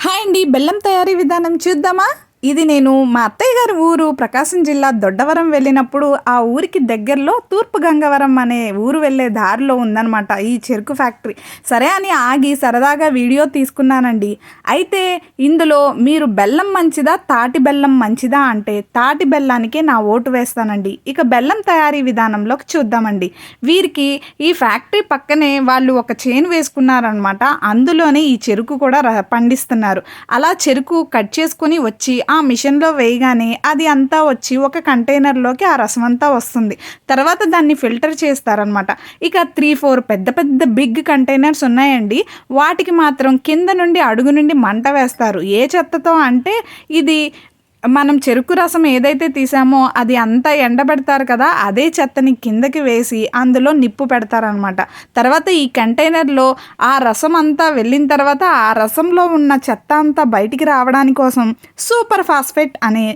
Hi అండి బెల్లం తయారీ విధానం చూద్దామా? ఇది నేను మా అత్తయ్య గారి ఊరు ప్రకాశం జిల్లా దొడ్డవరం వెళ్ళినప్పుడు ఆ ఊరికి దగ్గరలో తూర్పు గంగవరం అనే ఊరు వెళ్ళే దారిలో ఉందన్నమాట ఈ చెరుకు ఫ్యాక్టరీ. సరే అని ఆగి సరదాగా వీడియో తీసుకున్నానండి. అయితే ఇందులో మీరు బెల్లం మంచిదా తాటి బెల్లం మంచిదా అంటే తాటి బెల్లానికే నా ఓటు వేస్తానండి. ఇక బెల్లం తయారీ విధానంలోకి చూద్దామండి. వీరికి ఈ ఫ్యాక్టరీ పక్కనే వాళ్ళు ఒక చేను వేసుకున్నారనమాట అందులోనే ఈ చెరుకు కూడా ర- పండిస్తున్నారు. అలా చెరుకు కట్ చేసుకొని వచ్చి ఆ మిషన్లో వేయగానే అది అంతా వచ్చి ఒక కంటైనర్లోకి ఆ రసం అంతా వస్తుంది. తర్వాత దాన్ని ఫిల్టర్ చేస్తారనమాట ఇక త్రీ ఫోర్ పెద్ద పెద్ద బిగ్ కంటైనర్స్ ఉన్నాయండి. వాటికి మాత్రం కింద నుండి అడుగు నుండి మంట వేస్తారు. ఏ చెత్తతో అంటే ఇది మనం చెరుకు రసం ఏదైతే తీసామో అది అంతా ఎండబెడతారు కదా అదే చెత్తని కిందకి వేసి అందులో నిప్పు పెడతారనమాట. తర్వాత ఈ కంటైనర్లో ఆ రసం అంతా వెళ్ళిన తర్వాత ఆ రసంలో ఉన్న చెత్త అంతా బయటికి రావడానికి కోసం సూపర్ ఫాస్ఫేట్ అనే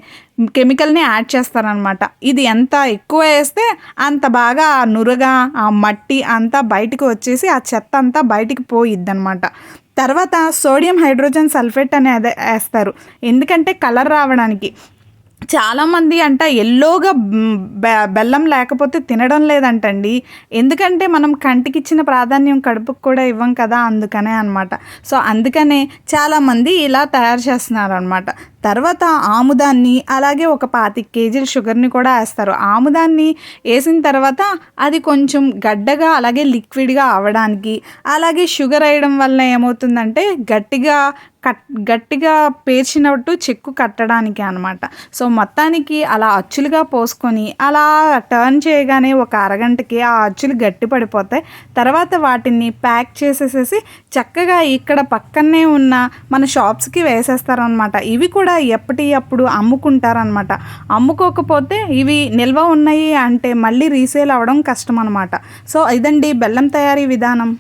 కెమికల్ని యాడ్ చేస్తారనమాట. ఇది ఎంత ఎక్కువ వేస్తే అంత బాగా ఆ నురగ ఆ మట్టి అంతా బయటికి వచ్చేసి ఆ చెత్త అంతా బయటికి పోయిద్ది తర్వాత సోడియం హైడ్రోజన్ సల్ఫేట్ అనేది వేస్తారు. ఎందుకంటే కలర్ రావడానికి. చాలామంది అంట ఎల్లోగా బె- బెల్లం లేకపోతే తినడం లేదంటండి. ఎందుకంటే మనం కంటికి ఇచ్చిన ప్రాధాన్యం కడుపుకు కూడా ఇవ్వం కదా అందుకనే అనమాట సో అందుకనే చాలామంది ఇలా తయారు చేస్తున్నారు అనమాట తర్వాత ఆముదాన్ని అలాగే ఒక పాతిక కేజీల షుగర్ని కూడా వేస్తారు. ఆముదాన్ని వేసిన తర్వాత అది కొంచెం గడ్డగా అలాగే లిక్విడ్గా అవ్వడానికి అలాగే షుగర్ వేయడం వల్ల ఏమవుతుందంటే గట్టిగా కట్ గట్టిగా పేర్చినట్టు చెక్కు కట్టడానికి అనమాట సో మొత్తానికి అలా అచ్చులుగా పోసుకొని అలా టర్న్ చేయగానే ఒక అరగంటకి ఆ అచ్చులు గట్టి పడిపోతాయి. తర్వాత వాటిని ప్యాక్ చేసేసేసి చక్కగా ఇక్కడ పక్కనే ఉన్న మన షాప్స్కి వేసేస్తారనమాట ఇవి కూడా ఎప్పటి అప్పుడు అమ్ముకుంటారనమాట అమ్ముకోకపోతే ఇవి నిల్వ ఉన్నాయి అంటే మళ్ళీ రీసేల్ అవ్వడం కష్టం అనమాట సో ఇదండి బెల్లం తయారీ విధానం.